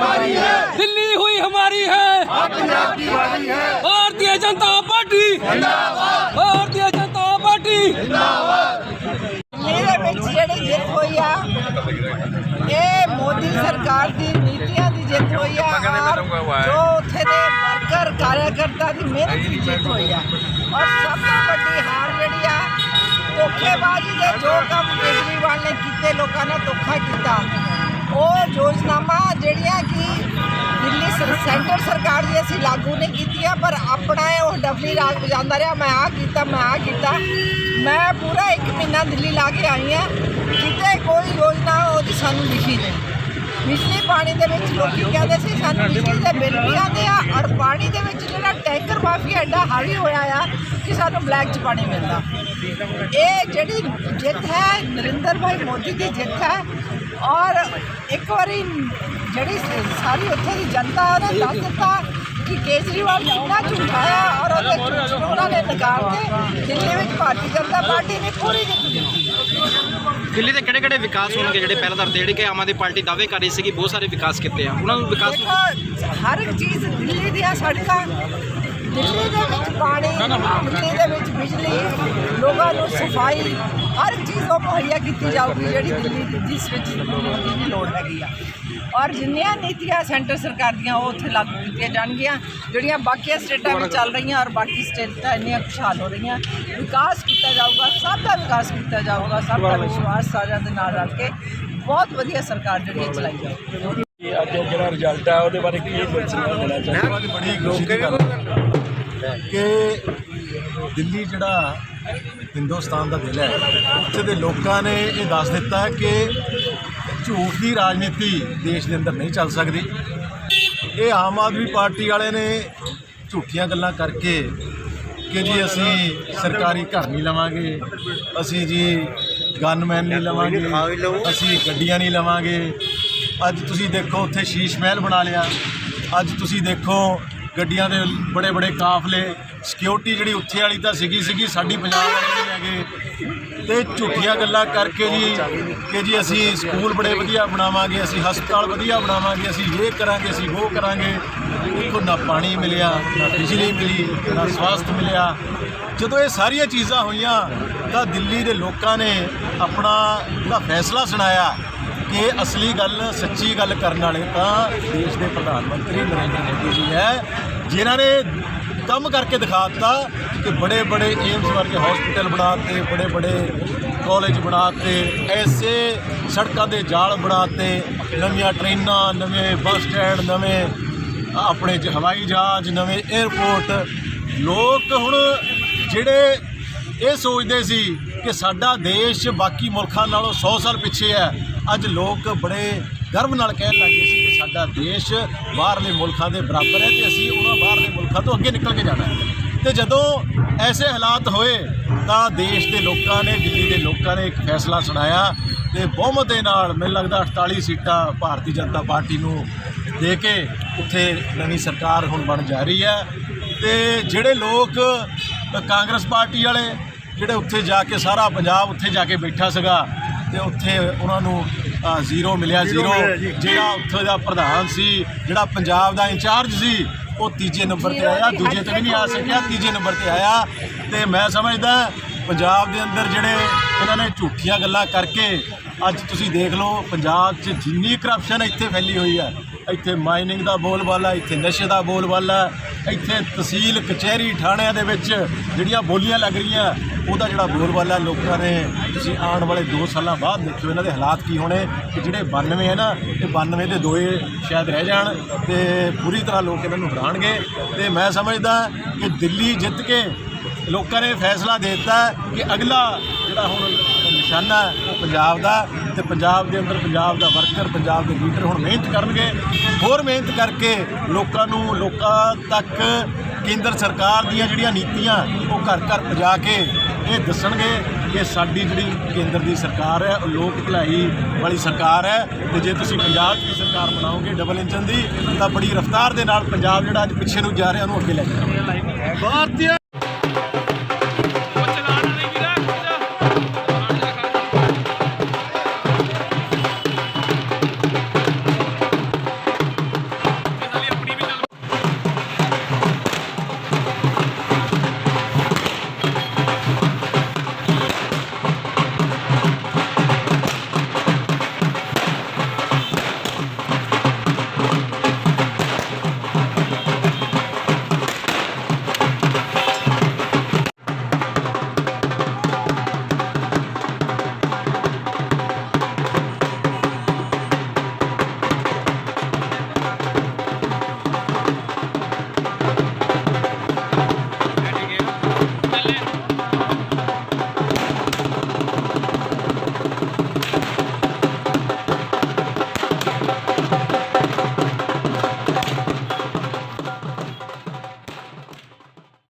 बारी है दिल्ली हुई हमारी है पंजाब की बारी है भारतीय जनता पार्टी भारतीय जनता पार्टी ਮੇਰੇ ਵਿੱਚ ਜਿਹੜੀ ਜਿੱਤ ਹੋਈ ਆ ਇਹ ਮੋਦੀ ਸਰਕਾਰ ਦੀ ਨੀਤੀਆਂ ਦੀ ਜਿੱਤ ਹੋਈ ਆ ਔਰ ਜੋ ਉੱਥੇ ਦੇ ਵਰਕਰ ਕਾਰਜਕਰਤਾ ਦੀ ਮਿਹਨਤ ਦੀ ਜਿੱਤ ਹੋਈ ਆ। ਔਰ ਸਭ ਤੋਂ ਵੱਡੀ ਹਾਰ ਜਿਹੜੀ ਆ ਧੋਖੇਬਾਜ਼ੀ ਦੇ ਜੋ ਕੰਮ ਕੇਜਰੀਵਾਲ ਨੇ ਕੀਤੇ ਲੋਕਾਂ ਨੇ ਧੋਖਾ ਕੀਤਾ। ਉਹ ਯੋਜਨਾਵਾਂ ਜਿਹੜੀਆਂ ਕਿ ਦਿੱਲੀ ਸਰ- ਸੈਂਟਰ ਸਰਕਾਰ ਦੀ ਅਸੀਂ ਲਾਗੂ ਨਹੀਂ ਕੀਤੀਆਂ, ਪਰ ਆਪਣਾ ਇਹ ਉਹ ਡਬਲੀ ਰਾਜ ਵਜਾਉਂਦਾ ਰਿਹਾ। ਮੈਂ ਆ ਕੀਤਾ, ਮੈਂ ਆ ਕੀਤਾ। ਮੈਂ ਪੂਰਾ 1 ਮਹੀਨਾ ਦਿੱਲੀ ਲਾ ਕੇ ਆਈ ਆ ਕਿਤੇ ਕੋਈ ਯੋਜਨਾ ਉਹਦੀ ਸਾਨੂੰ ਲਿਖੀ ਨਹੀਂ। ਬਿਜਲੀ ਪਾਣੀ ਦੇ ਵਿੱਚ ਲੋਕੀ ਕਹਿੰਦੇ ਸੀ ਸਾਨੂੰ ਬਿਜਲੀ ਦੇ ਬਿੱਲ ਵੀ ਆਉਂਦੇ ਆ ਔਰ ਪਾਣੀ ਦੇ ਵਿੱਚ ਜਿਹੜਾ ਟੈਂਕਰ ਮਾਫੀਆ ਐਡਾ ਹਾਵੀ ਹੋਇਆ ਆ ਕਿ ਸਾਨੂੰ ਬਲੈਕ 'ਚ ਪਾਣੀ ਮਿਲਦਾ। ਇਹ ਜਿਹੜੀ ਜਿੱਤ ਹੈ ਨਰਿੰਦਰ ਭਾਈ ਮੋਦੀ ਦੀ ਜਿੱਤ ਹੈ ਔਰ ਇੱਕ ਵਾਰੀ ਜਿਹੜੀ ਸਾਰੀ ਉੱਥੇ ਦੀ ਜਨਤਾ ਉਹਨੇ ਦੱਸ ਦਿੱਤਾ ਕਿ ਕੇਜਰੀਵਾਲ ਕਿੰਨਾ ਝੂਠਾਇਆ ਔਰ ਉਹਦੇ ਝੂਠ ਨੂੰ ਉਹਨਾਂ ਨੇ ਨਕਾਰ ਕੇ ਦਿੱਲੀ ਵਿੱਚ ਭਾਰਤੀ ਜਨਤਾ ਪਾਰਟੀ ਨੇ ਪੂਰੀ ਜਿੱਤ ਦਿੱਤੀ। ਦਿੱਲੀ ਦੇ ਕਿਹੜੇ ਕਿਹੜੇ ਵਿਕਾਸ ਹੋਣਗੇ ਜਿਹੜੇ ਪਹਿਲਾਂ ਦਰ ਜਿਹੜੇ ਕਿ ਆਮ ਆਦਮੀ ਪਾਰਟੀ ਦਾਅਵੇ ਕਰ ਰਹੀ ਸੀ ਕਿ ਬਹੁਤ ਸਾਰੇ ਵਿਕਾਸ ਕੀਤੇ ਆ। ਉਹਨਾਂ ਨੂੰ ਵਿਕਾਸ ਦੇਖੋ ਹਰ ਇੱਕ ਚੀਜ਼ ਦਿੱਲੀ ਦੀਆਂ ਸੜਕਾਂ ਦਿੱਲੀ ਦੇ ਵਿੱਚ ਪਾਣੀ ਦਿੱਲੀ ਦੇ ਵਿੱਚ ਬਿਜਲੀ ਲੋਕਾਂ ਨੂੰ ਸਫ਼ਾਈ ਹਰ ਚੀਜ਼ ਉਹ ਮੁਹੱਈਆ ਕੀਤੀ ਜਾਊਗੀ ਜਿਹੜੀ ਦਿੱਲੀ ਦੀ ਜਿਸ ਵਿੱਚ ਮੋਦੀ ਦੀ ਲੋੜ ਹੈਗੀ ਆ। ਔਰ ਜਿੰਨੀਆਂ ਨੀਤੀਆਂ ਸੈਂਟਰ ਸਰਕਾਰ ਦੀਆਂ ਉਹ ਉੱਥੇ ਲਾਗੂ ਕੀਤੀਆਂ ਜਾਣਗੀਆਂ ਜਿਹੜੀਆਂ ਬਾਕੀ ਸਟੇਟਾਂ ਵਿੱਚ ਚੱਲ ਰਹੀਆਂ ਔਰ ਬਾਕੀ ਸਟੇਟਾਂ ਇੰਨੀਆਂ ਖੁਸ਼ਹਾਲ ਹੋ ਰਹੀਆਂ। ਵਿਕਾਸ ਕੀਤਾ ਜਾਊਗਾ ਸਭ ਦਾ ਵਿਕਾਸ ਕੀਤਾ ਜਾਊਗਾ ਸਭ ਦਾ ਵਿਸ਼ਵਾਸ ਸਾਰਿਆਂ ਦੇ ਨਾਲ ਰਲ ਕੇ ਬਹੁਤ ਵਧੀਆ ਸਰਕਾਰ ਜਿਹੜੀ ਹੈ ਚਲਾਈ ਜਾਊਗੀ। ਇਹ ਅੱਜ ਜਿਹੜਾ ਰਿਜ਼ਲਟ ਆ ਉਹਦੇ ਬਾਰੇ ਕੀ ਮੈਸੇਜ ਦੇਣਾ ਚਾਹੁੰਦੇ ਹੈ? ਕਿ ਦਿੱਲੀ ਜਿਹੜਾ ਹਿੰਦੁਸਤਾਨ ਦਾ ਦਿਲ ਹੈ, ਉੱਥੇ ਦੇ ਲੋਕਾਂ ਨੇ ਇਹ ਦੱਸ ਦਿੱਤਾ ਹੈ ਕਿ ਝੂਠ ਦੀ ਰਾਜਨੀਤੀ ਦੇਸ਼ ਦੇ ਅੰਦਰ ਨਹੀਂ ਚੱਲ ਸਕਦੀ। ਇਹ ਆਮ ਆਦਮੀ ਪਾਰਟੀ ਵਾਲੇ ਨੇ ਝੂਠੀਆਂ ਗੱਲਾਂ ਕਰਕੇ ਕਿ ਜੀ ਅਸੀਂ ਸਰਕਾਰੀ ਘਰ ਨਹੀਂ ਲਵਾਂਗੇ, ਅਸੀਂ ਜੀ ਗਨਮੈਨ ਨਹੀਂ ਲਵਾਂਗੇ, ਅਸੀਂ ਗੱਡੀਆਂ ਨਹੀਂ ਲਵਾਂਗੇ। ਅੱਜ ਤੁਸੀਂ ਦੇਖੋ ਉੱਥੇ ਸ਼ੀਸ਼ ਮਹਿਲ ਬਣਾ ਲਿਆ, ਅੱਜ ਤੁਸੀਂ ਦੇਖੋ ਗੱਡੀਆਂ ਦੇ ਬੜੇ ਬੜੇ ਕਾਫਲੇ ਸਿਕਿਉਰਿਟੀ ਜਿਹੜੀ ਉੱਥੇ ਵਾਲੀ ਤਾਂ ਸੀਗੀ ਸੀਗੀ, ਸਾਡੀ ਪੰਜਾਬ ਵਾਲੇ ਨੇ ਲੈ ਗਏ। ਤੇ ਝੂਠੀਆਂ ਗੱਲਾਂ ਕਰਕੇ ਜੀ ਕਿ ਜੀ ਅਸੀਂ ਸਕੂਲ ਬੜੇ ਵਧੀਆ ਬਣਾਵਾਂਗੇ, ਅਸੀਂ ਹਸਪਤਾਲ ਵਧੀਆ ਬਣਾਵਾਂਗੇ, ਅਸੀਂ ਇਹ ਕਰਾਂਗੇ, ਅਸੀਂ ਉਹ ਕਰਾਂਗੇ। ਦੇਖੋ ਨਾ ਪਾਣੀ ਮਿਲਿਆ, ਨਾ ਬਿਜਲੀ ਮਿਲੀ, ਨਾ ਸਵਾਸਥ ਮਿਲਿਆ। ਜਦੋਂ ਇਹ ਸਾਰੀਆਂ ਚੀਜ਼ਾਂ ਹੋਈਆਂ, ਤਾਂ ਦਿੱਲੀ ਦੇ ਲੋਕਾਂ ਨੇ ਆਪਣਾ ਜਿਹੜਾ ਫੈਸਲਾ ਸੁਣਾਇਆ ਕਿ ਅਸਲੀ ਗੱਲ, ਸੱਚੀ ਗੱਲ ਕਰਨ ਵਾਲੇ ਤਾਂ ਦੇਸ਼ ਦੇ ਪ੍ਰਧਾਨ ਮੰਤਰੀ ਨਰਿੰਦਰ ਮੋਦੀ ਜੀ ਹੈ, ਜਿਨ੍ਹਾਂ ਨੇ ਕੰਮ ਕਰਕੇ ਦਿਖਾ ਦਿੱਤਾ ਕਿ ਬੜੇ ਬੜੇ ਏਮਸ ਵਰਗੇ ਹਸਪੀਟਲ ਬਣਾਤੇ ਬੜੇ ਬੜੇ ਕਾਲਜ ਬਣਾਤੇ, ਐਸੇ ਸੜਕਾਂ ਦੇ ਜਾਲ ਬਣਾਤੇ, ਨਵੀਆਂ ਟ੍ਰੇਨਾਂ, ਨਵੇਂ ਬੱਸ ਸਟੈਂਡ, ਨਵੇਂ ਆਪਣੇ ਹਵਾਈ ਜਹਾਜ਼, ਨਵੇਂ 에ਅਰਪੋਰਟ ਲੋਕ ਹੁਣ ਜਿਹੜੇ ਇਹ ਸੋਚਦੇ ਸੀ ਕਿ ਸਾਡਾ ਦੇਸ਼ ਬਾਕੀ ਮੁਲਕਾਂ ਨਾਲੋਂ 100 ਸਾਲ ਪਿੱਛੇ ਹੈ। ਅੱਜ ਲੋਕ ਬੜੇ ਗਰਵ ਨਾਲ ਕਹਿਣ ਲੱਗੇ ਸੀ ਕਿ ਸਾਡਾ ਦੇਸ਼ ਬਾਹਰਲੇ ਮੁਲਕਾਂ ਦੇ ਬਰਾਬਰ ਹੈ ਤੇ ਅਸੀਂ ਉਹਨਾਂ ਬਾਹਰਲੇ ਮੁਲਕਾਂ ਤੋਂ ਅੱਗੇ ਨਿਕਲ ਕੇ ਜਾਣਾ ਹੈ। ਤੇ ਜਦੋਂ ਐਸੇ ਹਾਲਾਤ ਹੋਏ ਤਾਂ ਦੇਸ਼ ਦੇ ਲੋਕਾਂ ਨੇ, ਦਿੱਲੀ ਦੇ ਲੋਕਾਂ ਨੇ ਇੱਕ ਫੈਸਲਾ ਸੁਣਾਇਆ ਤੇ ਬਹੁਮਤ ਦੇ ਨਾਲ ਮੈਨੂੰ ਲੱਗਦਾ 48 ਸੀਟਾਂ ਭਾਰਤੀ ਜਨਤਾ ਪਾਰਟੀ ਨੂੰ ਦੇ ਕੇ ਉੱਥੇ ਨਵੀਂ ਸਰਕਾਰ ਹੁਣ ਬਣ ਜਾ ਰਹੀ ਹੈ। ਤੇ ਜਿਹੜੇ ਲੋਕ ਕਾਂਗਰਸ ਪਾਰਟੀ ਵਾਲੇ ਜਿਹੜੇ ਉੱਥੇ ਜਾ ਕੇ ਸਾਰਾ ਪੰਜਾਬ ਉੱਥੇ ਜਾ ਕੇ ਬੈਠਾ ਸੀਗਾ ਤੇ ਉੱਥੇ ਉਹਨਾਂ ਨੂੰ ਜ਼ੀਰੋ ਮਿਲਿਆ ਜ਼ੀਰੋ ਜਿਹੜਾ ਉੱਥੇ ਦਾ ਪ੍ਰਧਾਨ ਸੀ ਜਿਹੜਾ ਪੰਜਾਬ ਦਾ ਇੰਚਾਰਜ ਸੀ ਉਹ ਤੀਜੇ ਨੰਬਰ ਤੇ ਆਇਆ ਦੂਜੇ ਤੇ ਵੀ ਨਹੀਂ ਆ ਸਕਿਆ ਤੀਜੇ ਨੰਬਰ ਤੇ ਆਇਆ ਤੇ ਮੈਂ ਸਮਝਦਾ ਪੰਜਾਬ ਦੇ ਅੰਦਰ ਜਿਹੜੇ ਇਹਨਾਂ ਨੇ ਝੂਠੀਆਂ ਗੱਲਾਂ ਕਰਕੇ ਅੱਜ ਤੁਸੀਂ ਦੇਖ ਲਓ ਪੰਜਾਬ 'ਚ ਜਿੰਨੀ ਕਰਪਸ਼ਨ ਇੱਥੇ ਫੈਲੀ ਹੋਈ ਹੈ ਇੱਥੇ ਮਾਈਨਿੰਗ ਦਾ ਬੋਲਬਾਲਾ ਇੱਥੇ ਨਸ਼ੇ ਦਾ ਬੋਲਬਾਲਾ ਇੱਥੇ ਤਹਿਸੀਲ ਕਚਹਿਰੀ ਥਾਣਿਆਂ ਦੇ ਵਿੱਚ ਜਿਹੜੀਆਂ ਬੋਲੀਆਂ ਲੱਗ ਰਹੀਆਂ ਉਹਦਾ ਜਿਹੜਾ ਬੋਲਬਾਲਾ ਲੋਕਾਂ ਨੇ ਤੁਸੀਂ ਆਉਣ ਵਾਲੇ 2 ਸਾਲਾਂ ਬਾਅਦ ਦੇਖਿਓ ਇਹਨਾਂ ਦੇ ਹਾਲਾਤ ਕੀ ਹੋਣੇ, ਕਿ ਜਿਹੜੇ 92 ਹੈ ਨਾ ਇਹ 92 ਦੇ ਦੋਏ ਸ਼ਾਇਦ ਰਹਿ ਜਾਣ ਤੇ ਪੂਰੀ ਤਰ੍ਹਾਂ ਲੋਕ ਇਹਨਾਂ ਨੂੰ ਹਰਾਣਗੇ ਤੇ ਮੈਂ ਸਮਝਦਾ ਕਿ ਦਿੱਲੀ ਜਿੱਤ ਕੇ ਲੋਕਾਂ ਨੇ ਫੈਸਲਾ ਦੇ ਦਿੱਤਾ ਕਿ ਅਗਲਾ ਜਿਹੜਾ ਹੁਣ ਨਿਸ਼ਾਨਾ ਹੈ, ਪੰਜਾਬ ਦਾ ਤੇ ਪੰਜਾਬ ਦੇ ਅੰਦਰ ਪੰਜਾਬ ਦਾ ਵਰਕਰ ਪੰਜਾਬ ਦੇ ਲੀਡਰ ਹੁਣ ਮਿਹਨਤ ਕਰਨਗੇ। ਹੋਰ ਮਿਹਨਤ ਕਰਕੇ ਲੋਕਾਂ ਨੂੰ ਲੋਕਾਂ ਤੱਕ ਕੇਂਦਰ ਸਰਕਾਰ ਦੀਆਂ ਜਿਹੜੀਆਂ ਨੀਤੀਆਂ ਉਹ ਘਰ ਘਰ ਪਹੁੰਚਾ ਕੇ ਇਹ ਦੱਸਣਗੇ ਕਿ ਸਾਡੀ ਜਿਹੜੀ ਕੇਂਦਰ ਦੀ ਸਰਕਾਰ ਹੈ ਉਹ ਲੋਕ ਭਲਾਈ ਵਾਲੀ ਸਰਕਾਰ ਹੈ ਤੇ ਜੇ ਤੁਸੀਂ ਪੰਜਾਬ 'ਚ ਸਰਕਾਰ ਬਣਾਓਗੇ ਡਬਲ ਇੰਜਨ ਦੀ ਤਾਂ ਬੜੀ ਰਫ਼ਤਾਰ ਦੇ ਨਾਲ ਪੰਜਾਬ ਜਿਹੜਾ ਅੱਜ ਪਿੱਛੇ ਨੂੰ ਜਾ ਰਿਹਾ ਉਹਨੂੰ ਅੱਗੇ ਲੈ ਕੇ ਭਾਰਤੀ